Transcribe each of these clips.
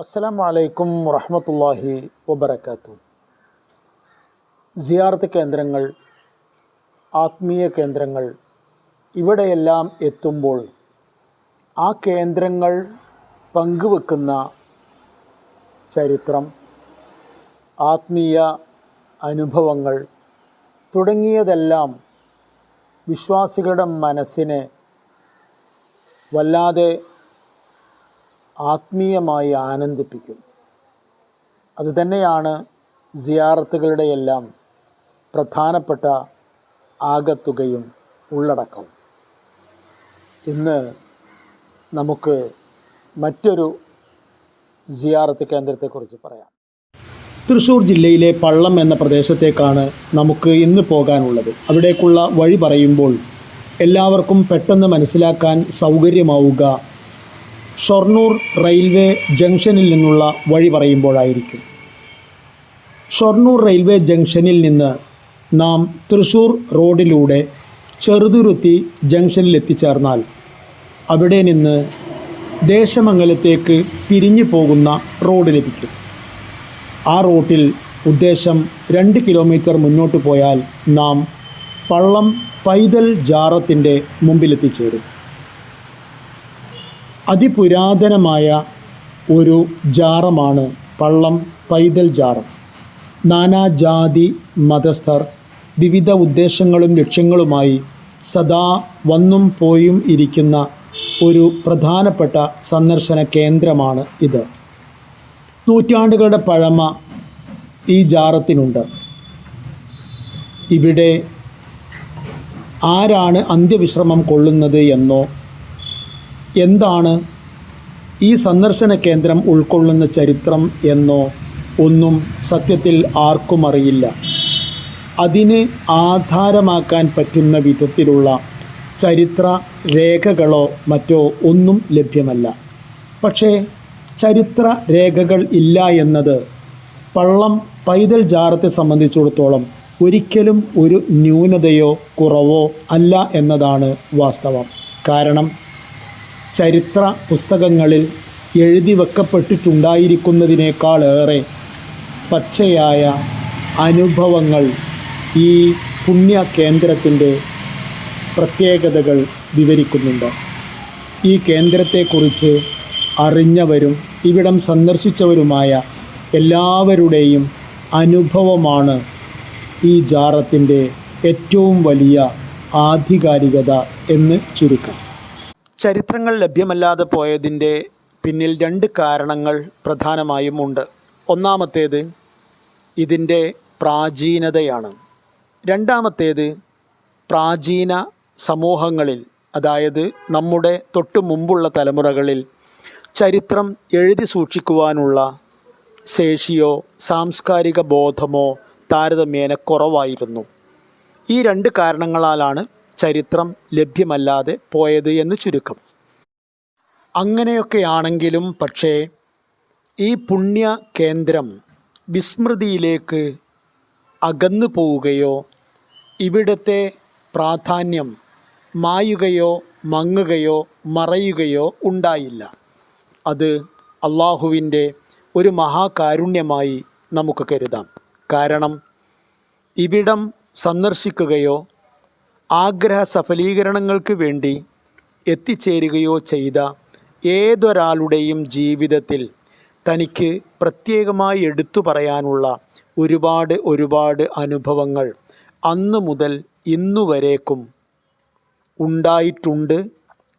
അസ്സലാം അലൈക്കും വറഹമത്തല്ലാഹി വബർക്കാത്തു സിയാർത്ത് കേന്ദ്രങ്ങൾ ആത്മീയ കേന്ദ്രങ്ങൾ ഇവിടെയെല്ലാം എത്തുമ്പോൾ ആ കേന്ദ്രങ്ങൾ പങ്കുവെക്കുന്ന ചരിത്രം ആത്മീയ അനുഭവങ്ങൾ തുടങ്ങിയതെല്ലാം വിശ്വാസികളുടെ മനസ്സിനെ വല്ലാതെ ആത്മീയമായി ആനന്ദിപ്പിക്കും. അതുതന്നെയാണ് സിയാറത്തുകളുടെ എല്ലാം പ്രധാനപ്പെട്ട ആകത്തുകയും ഉള്ളടക്കവും ഇന്ന് നമുക്ക് മറ്റൊരു സിയാറത്ത് കേന്ദ്രത്തെക്കുറിച്ച് പറയാം. തൃശ്ശൂർ ജില്ലയിലെ പള്ളം എന്ന പ്രദേശത്തേക്കാണ് നമുക്ക് ഇന്ന് പോകാനുള്ളത്. അവിടേക്കുള്ള വഴി പറയുമ്പോൾ എല്ലാവർക്കും പെട്ടെന്ന് മനസ്സിലാക്കാൻ സൗകര്യമാവുക ഷൊർണൂർ റെയിൽവേ ജംഗ്ഷനിൽ നിന്നുള്ള വഴി പറയുമ്പോഴായിരിക്കും. ഷൊർണൂർ റെയിൽവേ ജംഗ്ഷനിൽ നിന്ന് നാം തൃശ്ശൂർ റോഡിലൂടെ ചെറുതുരുത്തി ജംഗ്ഷനിൽ എത്തിച്ചേർന്നാൽ അവിടെ നിന്ന് ദേശമംഗലത്തേക്ക് തിരിഞ്ഞു പോകുന്ന റോഡ് ലഭിക്കും. ആ റോട്ടിൽ ഉദ്ദേശം രണ്ട് കിലോമീറ്റർ മുന്നോട്ട് പോയാൽ നാം പള്ളം പൈതൽ ജാറത്തിന്റെ മുമ്പിലെത്തിച്ചേരും. അതിപുരാതനമായ ഒരു ജാറമാണ് പള്ളം പൈതൽ ജാറം. നാനാജാതി മതസ്ഥർ വിവിധ ഉദ്ദേശങ്ങളും ലക്ഷ്യങ്ങളുമായി സദാ വന്നും പോയും ഇരിക്കുന്ന ഒരു പ്രധാനപ്പെട്ട സന്ദർശന കേന്ദ്രമാണ് ഇത്. നൂറ്റാണ്ടുകളുടെ പഴമ ഈ ജാറത്തിനുണ്ട്. ഇവിടെ ആരാണ് അന്ത്യവിശ്രമം കൊള്ളുന്നത് എന്നോ എന്താണ് ഈ സന്ദർശന കേന്ദ്രം ഉൾക്കൊള്ളുന്ന ചരിത്രം എന്നോ ഒന്നും സത്യത്തിൽ ആർക്കും അറിയില്ല. അതിനെ ആധാരമാക്കാൻ പറ്റുന്ന വിധത്തിലുള്ള ചരിത്ര രേഖകളോ മറ്റോ ഒന്നും ലഭ്യമല്ല. പക്ഷേ ചരിത്ര രേഖകൾ ഇല്ല എന്നത് പള്ളം പൈതൽ ജാറത്തെ സംബന്ധിച്ചിടത്തോളം ഒരിക്കലും ഒരു ന്യൂനതയോ കുറവോ അല്ല എന്നതാണ് വാസ്തവം. കാരണം ചരിത്ര പുസ്തകങ്ങളിൽ എഴുതി വെക്കപ്പെട്ടിട്ടുണ്ടായിരിക്കുന്നതിനേക്കാളേറെ പച്ചയായ അനുഭവങ്ങൾ ഈ പുണ്യ കേന്ദ്രത്തിന്റെ പ്രത്യേകതകൾ വിവരിക്കുന്നുണ്ട്. ഈ കേന്ദ്രത്തെക്കുറിച്ച് അറിഞ്ഞവരും ഇവിടം സന്ദർശിച്ചവരുമായ എല്ലാവരുടെയും അനുഭവമാണ് ഈ ജാറത്തിന്റെ ഏറ്റവും വലിയ ആധികാരികത എന്ന് ചുരുക്കം. ചരിത്രങ്ങൾ ലഭ്യമല്ലാതെ പോയതിന്റെ പിന്നിൽ രണ്ട് കാരണങ്ങൾ പ്രധാനമായും ഉണ്ട്. ഒന്നാമത്തേത് ഇതിന്റെ പ്രാചീനതയാണ്. രണ്ടാമത്തേത് പ്രാചീന സമൂഹങ്ങളിൽ അതായത് നമ്മുടെ തൊട്ടു മുമ്പുള്ള തലമുറകളിൽ ചരിത്രം എഴുതി സൂക്ഷിക്കുവാനുള്ള ശേഷിയോ സാംസ്കാരിക ബോധമോ താരതമ്യേന കുറവായിരുന്നു. ഈ രണ്ട് കാരണങ്ങളാലാണ് ചരിത്രം ലഭ്യമല്ലാതെ പോയത് എന്ന് ചുരുക്കം. അങ്ങനെയൊക്കെയാണെങ്കിലും പക്ഷേ ഈ പുണ്യ കേന്ദ്രം വിസ്മൃതിയിലേക്ക് അകന്നു പോവുകയോ ഇവിടുത്തെ പ്രാധാന്യം മായുകയോ മങ്ങുകയോ മറയുകയോ ഉണ്ടായില്ല. അത് അള്ളാഹുവിന്റെ ഒരു മഹാകാരുണ്യമായി നമുക്ക് കരുതാം. കാരണം ഇവിടം സന്ദർശിക്കുകയോ ആഗ്രഹ സഫലീകരണങ്ങൾക്ക് വേണ്ടി എത്തിച്ചേരുകയോ ചെയ്ത ഏതൊരാളുടെയും ജീവിതത്തിൽ തനിക്ക് പ്രത്യേകമായി എടുത്തു പറയാനുള്ള ഒരുപാട് ഒരുപാട് അനുഭവങ്ങൾ അന്നു മുതൽ ഇന്നുവരേക്കും ഉണ്ടായിട്ടുണ്ട്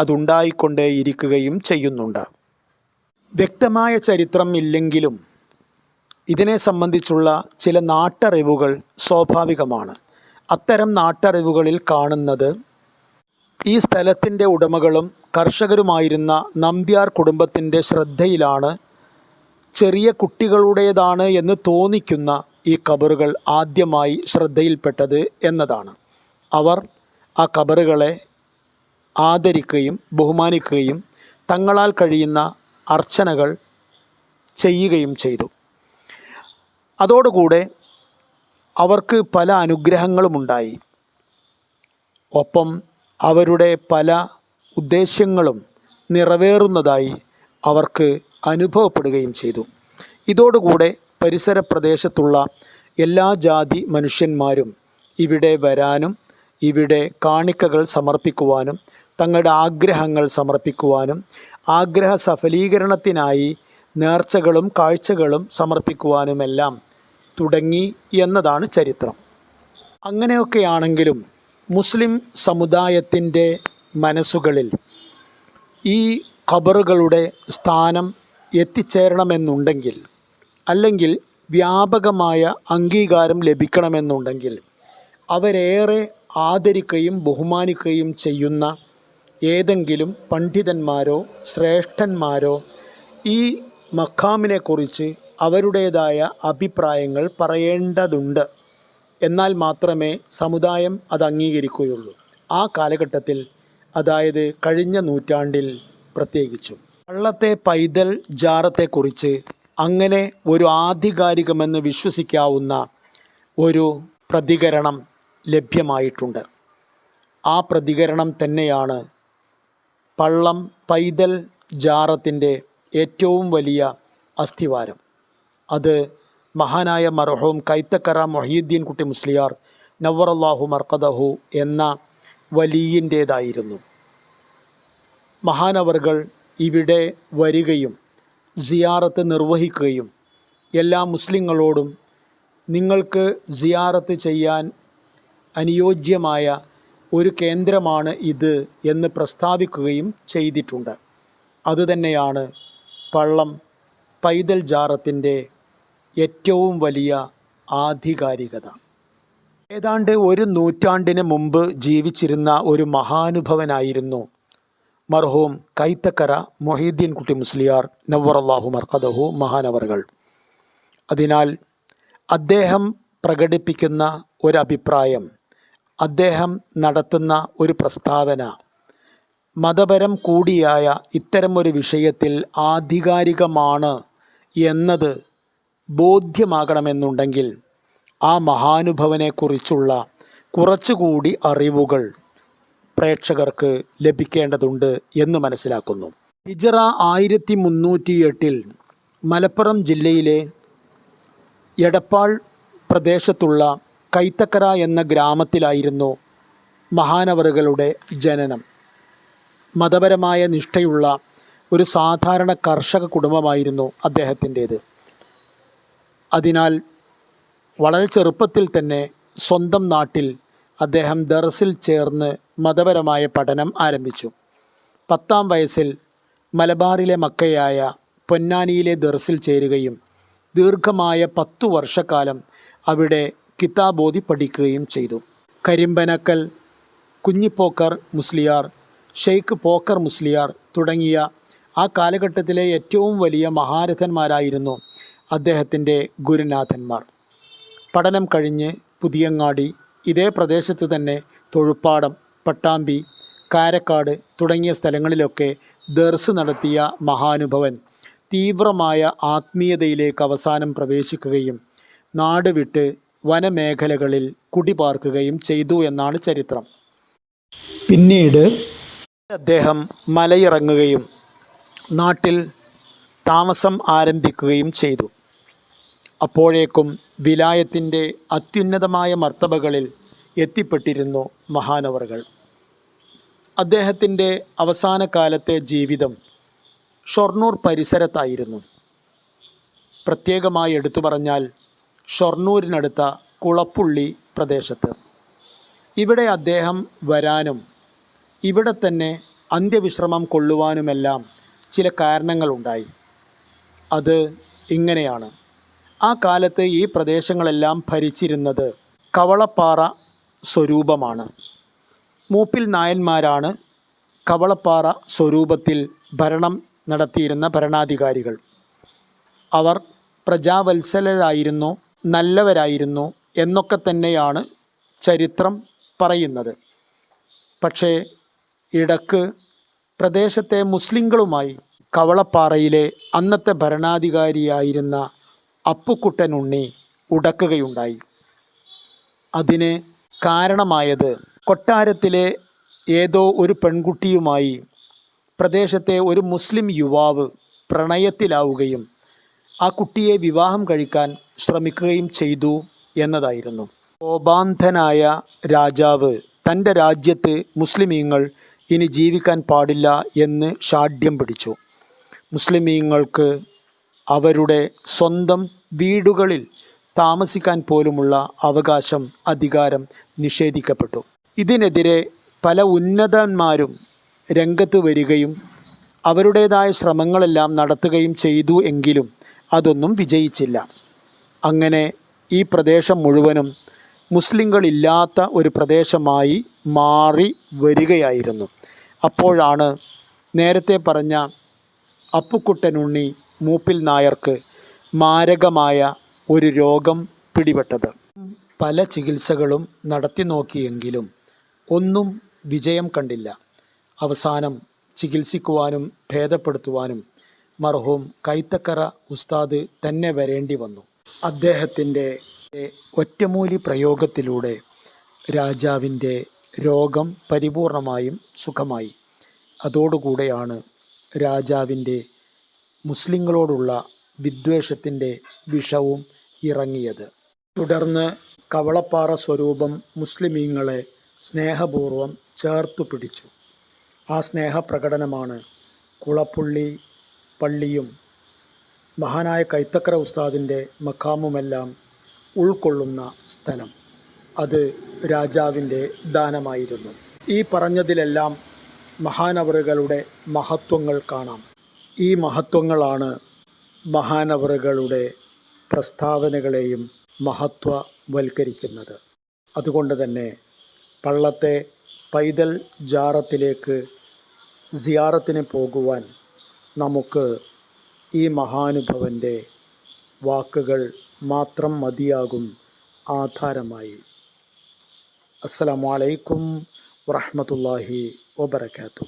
അതുണ്ടായിക്കൊണ്ടേയിരിക്കുകയും ചെയ്യുന്നുണ്ട്. വ്യക്തമായ ചരിത്രം ഇല്ലെങ്കിലും ഇതിനെ സംബന്ധിച്ചുള്ള ചില നാട്ടറിവുകൾ സ്വാഭാവികമാണ്. അത്തരം നാട്ടറിവുകളിൽ കാണുന്നത് ഈ സ്ഥലത്തിന്റെ ഉടമകളും കർഷകരുമായിരുന്ന നമ്പ്യാർ കുടുംബത്തിന്റെ ശ്രദ്ധയിലാണ്. ചെറിയ കുട്ടികളുടേതാണ് എന്ന് തോന്നിക്കുന്ന ഈ കബറുകൾ ആദ്യമായി ശ്രദ്ധയിൽപ്പെട്ടത് എന്നതാണ്. അവർ ആ കബറുകളെ ആദരിക്കുകയും ബഹുമാനിക്കുകയും തങ്ങളാൽ കഴിയുന്ന അർച്ചനകൾ ചെയ്യുകയും ചെയ്തു. അതോടുകൂടെ അവർക്ക് പല അനുഗ്രഹങ്ങളുമുണ്ടായി ഒപ്പം അവരുടെ പല ഉദ്ദേശ്യങ്ങളും നിറവേറുന്നതായി അവർക്ക് അനുഭവപ്പെടുകയും ചെയ്തു. ഇതോടുകൂടെ പരിസര പ്രദേശത്തുള്ള എല്ലാ ജാതി മനുഷ്യന്മാരും ഇവിടെ വരാനും ഇവിടെ കാണിക്കകൾ സമർപ്പിക്കുവാനും തങ്ങളുടെ ആഗ്രഹങ്ങൾ സമർപ്പിക്കുവാനും ആഗ്രഹ സഫലീകരണത്തിനായി നേർച്ചകളും കാഴ്ചകളും സമർപ്പിക്കുവാനുമെല്ലാം തുടങ്ങി എന്നതാണ് ചരിത്രം. അങ്ങനെയൊക്കെയാണെങ്കിലും മുസ്ലിം സമുദായത്തിന്റെ മനസ്സുകളിൽ ഈ ഖബറുകളുടെ സ്ഥാനം എത്തിച്ചേരണമെന്നുണ്ടെങ്കിൽ അല്ലെങ്കിൽ വ്യാപകമായ അംഗീകാരം ലഭിക്കണമെന്നുണ്ടെങ്കിൽ അവരേറെ ആദരിക്കുകയും ബഹുമാനിക്കുകയും ചെയ്യുന്ന ഏതെങ്കിലും പണ്ഡിതന്മാരോ ശ്രേഷ്ഠന്മാരോ ഈ മഖാമിനെക്കുറിച്ച് അവരുടേതായ അഭിപ്രായങ്ങൾ പറയേണ്ടതുണ്ട്. എന്നാൽ മാത്രമേ സമുദായം അത് അംഗീകരിക്കുകയുള്ളൂ. ആ കാലഘട്ടത്തിൽ അതായത് കഴിഞ്ഞ നൂറ്റാണ്ടിൽ പ്രത്യേകിച്ചും. വള്ളത്തെ പൈതൽ ജാറത്തെക്കുറിച്ച് അങ്ങനെ ഒരു ആധികാരികമെന്ന് വിശ്വസിക്കാവുന്ന ഒരു പ്രതികരണം ലഭ്യമായിട്ടുണ്ട്. ആ പ്രതികരണം തന്നെയാണ് പള്ളം പൈതൽ ജാറത്തിന്റെ ഏറ്റവും വലിയ അസ്ഥിവാരം. അത് മഹാനായ മർഹൂം കൈത്തക്കറ മൊഹീദ്ദീൻ കുട്ടി മുസ്ലിയാർ നവറല്ലാഹു മർക്കദഹു എന്ന വലിയിന്റേതായിരുന്നു. മഹാനവറുകൾ ഇവിടെ വരികയും സിയാറത്ത് നിർവഹിക്കുകയും എല്ലാ മുസ്ലിങ്ങളോടും നിങ്ങൾക്ക് സിയാറത്ത് ചെയ്യാൻ അനുയോജ്യമായ ഒരു കേന്ദ്രമാണ് ഇത് എന്ന് പ്രസ്താവിക്കുകയും ചെയ്തിട്ടുണ്ട്. അതുതന്നെയാണ് പള്ളം പൈതൽ ജാറത്തിന്റെ ഏറ്റവും വലിയ ആധികാരികത. ഏതാണ്ട് ഒരു നൂറ്റാണ്ടിന് മുമ്പ് ജീവിച്ചിരുന്ന ഒരു മഹാനുഭവനായിരുന്നു മർഹൂം കൈത്തക്കര മൊഹീദ്ദീൻ കുട്ടി മുസ്ലിയാർ നവറല്ലാഹു മർക്കദഹു മഹാനവറുകൾ. അതിനാൽ അദ്ദേഹം പ്രകടിപ്പിക്കുന്ന ഒരഭിപ്രായം അദ്ദേഹം നടത്തുന്ന ഒരു പ്രസ്താവന മതപരം കൂടിയായ ഇത്തരമൊരു വിഷയത്തിൽ ആധികാരികമാണ് എന്നത് ബോധ്യമാകണമെന്നുണ്ടെങ്കിൽ ആ മഹാനുഭവനെക്കുറിച്ചുള്ള കുറച്ചുകൂടി അറിവുകൾ പ്രേക്ഷകർക്ക് ലഭിക്കേണ്ടതുണ്ട് എന്ന് മനസ്സിലാക്കുന്നു. ഹിജറ ആയിരത്തി മുന്നൂറ്റി എട്ടിൽ മലപ്പുറം ജില്ലയിലെ എടപ്പാൾ പ്രദേശത്തുള്ള കൈത്തക്കര എന്ന ഗ്രാമത്തിലായിരുന്നു മഹാനവറുകളുടെ ജനനം. മതപരമായ നിഷ്ഠയുള്ള ഒരു സാധാരണ കർഷക കുടുംബമായിരുന്നു അദ്ദേഹത്തിന്റേത്. അതിനാൽ വളരെ ചെറുപ്പത്തിൽ തന്നെ സ്വന്തം നാട്ടിൽ അദ്ദേഹം ദർസിൽ ചേർന്ന് മതപരമായ പഠനം ആരംഭിച്ചു. പത്താം വയസ്സിൽ മലബാറിലെ മക്കയായ പൊന്നാനിയിലെ ദർസിൽ ചേരുകയും ദീർഘമായ പത്തു വർഷക്കാലം അവിടെ കിതാബോധി പഠിക്കുകയും ചെയ്തു. കരിമ്പനക്കൽ കുഞ്ഞിപ്പോക്കർ മുസ്ലിയാർ ഷെയ്ഖ് പോക്കർ മുസ്ലിയാർ തുടങ്ങിയ ആ കാലഘട്ടത്തിലെ ഏറ്റവും വലിയ മഹാരഥന്മാരായിരുന്നു അദ്ദേഹത്തിന്റെ ഗുരുനാഥന്മാർ. പഠനം കഴിഞ്ഞ് പുതിയങ്ങാടി ഇതേ പ്രദേശത്ത് തന്നെ തൊഴുപ്പാടം പട്ടാമ്പി കാരക്കാട് തുടങ്ങിയ സ്ഥലങ്ങളിലൊക്കെ ദർസ് നടത്തിയ മഹാനുഭവൻ. തീവ്രമായ ആത്മീയതയിലേക്ക് അവസാനം പ്രവേശിക്കുകയും നാട് വിട്ട് വനമേഖലകളിൽ കുടിപാർക്കുകയും ചെയ്തു എന്നാണ് ചരിത്രം. പിന്നീട് അദ്ദേഹം മലയിറങ്ങുകയും നാട്ടിൽ താമസം ആരംഭിക്കുകയും ചെയ്തു. അപ്പോഴേക്കും വിലായത്തിന്റെ അത്യുന്നതമായ മർത്തബകളിൽ എത്തിപ്പെട്ടിരുന്നു മഹാനവറുകൾ. അദ്ദേഹത്തിന്റെ അവസാന കാലത്തെ ജീവിതം ഷൊർണൂർ പരിസരത്തായിരുന്നു. പ്രത്യേകമായി എടുത്തു പറഞ്ഞാൽ ഷൊർണൂരിനടുത്ത കുളപ്പുള്ളി പ്രദേശത്ത്. ഇവിടെ അദ്ദേഹം വരാനും ഇവിടെ തന്നെ അന്ത്യവിശ്രമം കൊള്ളുവാനുമെല്ലാം ചില കാരണങ്ങളുണ്ടായി. അത് ഇങ്ങനെയാണ്. ആ കാലത്ത് ഈ പ്രദേശങ്ങളെല്ലാം ഭരിച്ചിരുന്നത് കവളപ്പാറ സ്വരൂപമാണ്. മൂപ്പിൽ നായന്മാരാണ് കവളപ്പാറ സ്വരൂപത്തിൽ ഭരണം നടത്തിയിരുന്ന ഭരണാധികാരികൾ. അവർ പ്രജാവത്സലരായിരുന്നു നല്ലവരായിരുന്നു എന്നൊക്കെ തന്നെയാണ് ചരിത്രം പറയുന്നത്. പക്ഷേ ഇടയ്ക്ക് പ്രദേശത്തെ മുസ്ലിങ്ങളുമായി കവളപ്പാറയിലെ അന്നത്തെ ഭരണാധികാരിയായിരുന്ന അപ്പുക്കുട്ടൻ ഉണ്ണി ഉടക്കുകയുണ്ടായി. അതിന് കാരണമായത് കൊട്ടാരത്തിലെ ഏതോ ഒരു പെൺകുട്ടിയുമായി പ്രദേശത്തെ ഒരു മുസ്ലിം യുവാവ് പ്രണയത്തിലാവുകയും ആ കുട്ടിയെ വിവാഹം കഴിക്കാൻ ശ്രമിക്കുകയും ചെയ്തു എന്നതായിരുന്നു. കോപാന്ധനായ രാജാവ് തന്റെ രാജ്യത്ത് മുസ്ലിമീങ്ങൾ ഇനി ജീവിക്കാൻ പാടില്ല എന്ന് ഷാഢ്യം പിടിച്ചു. മുസ്ലിമീങ്ങൾക്ക് അവരുടെ സ്വന്തം വീടുകളിൽ താമസിക്കാൻ പോലുമുള്ള അവകാശം അധികാരം നിഷേധിക്കപ്പെട്ടു. ഇതിനെതിരെ പല ഉന്നതന്മാരും രംഗത്ത് വരികയും അവരുടേതായ ശ്രമങ്ങളെല്ലാം നടത്തുകയും ചെയ്തു എങ്കിലും അതൊന്നും വിജയിച്ചില്ല. അങ്ങനെ ഈ പ്രദേശം മുഴുവനും മുസ്ലിങ്ങളില്ലാത്ത ഒരു പ്രദേശമായി മാറി വരികയായിരുന്നു. അപ്പോഴാണ് നേരത്തെ പറഞ്ഞ അപ്പുക്കുട്ടനുണ്ണി മൂപ്പിൽ നായർക്ക് മാരകമായ ഒരു രോഗം പിടിപെട്ടത്. പല ചികിത്സകളും നടത്തി നോക്കിയെങ്കിലും ഒന്നും വിജയം കണ്ടില്ല. അവസാനം ചികിത്സിക്കുവാനും ഭേദപ്പെടുത്തുവാനും മർഹൂം കൈത്തക്കറ ഉസ്താദ് തന്നെ വരേണ്ടി വന്നു. അദ്ദേഹത്തിന്റെ ഒറ്റമൂലി പ്രയോഗത്തിലൂടെ രാജാവിന്റെ രോഗം പരിപൂർണമായും സുഖമായി. അതോടുകൂടെയാണ് രാജാവിന്റെ മുസ്ലിങ്ങളോടുള്ള വിദ്വേഷത്തിന്റെ വിഷവും ഇറങ്ങിയത്. തുടർന്ന് കവളപ്പാറ സ്വരൂപം മുസ്ലിമീങ്ങളെ സ്നേഹപൂർവം ചേർത്തു പിടിച്ചു. ആ സ്നേഹപ്രകടനമാണ് കുളപ്പുള്ളി പള്ളിയും മഹാനായ കൈത്തക്കര ഉസ്താദിന്റെ മക്കാമുമെല്ലാം ഉൾക്കൊള്ളുന്ന സ്ഥലം. അത് രാജാവിന്റെ ദാനമായിരുന്നു. ഈ പറഞ്ഞതിലെല്ലാം മഹാനവറുകളുടെ മഹത്വങ്ങൾ കാണാം. ഈ മഹത്വങ്ങളാണ് മഹാനവറുകളുടെ പ്രസ്താവനകളെയും മഹത്വവൽക്കരിക്കുന്നത്. അതുകൊണ്ട് തന്നെ പള്ളത്തെ പൈതൽ ജാറത്തിലേക്ക് സിയാറത്തിന് പോകുവാൻ നമുക്ക് ഈ മഹാനുഭവന്റെ വാക്കുകൾ മാത്രം മതിയാകും ആധാരമായി. അസ്സലാമലൈക്കും വറഹമത്തല്ലാഹി വബർക്കാത്തു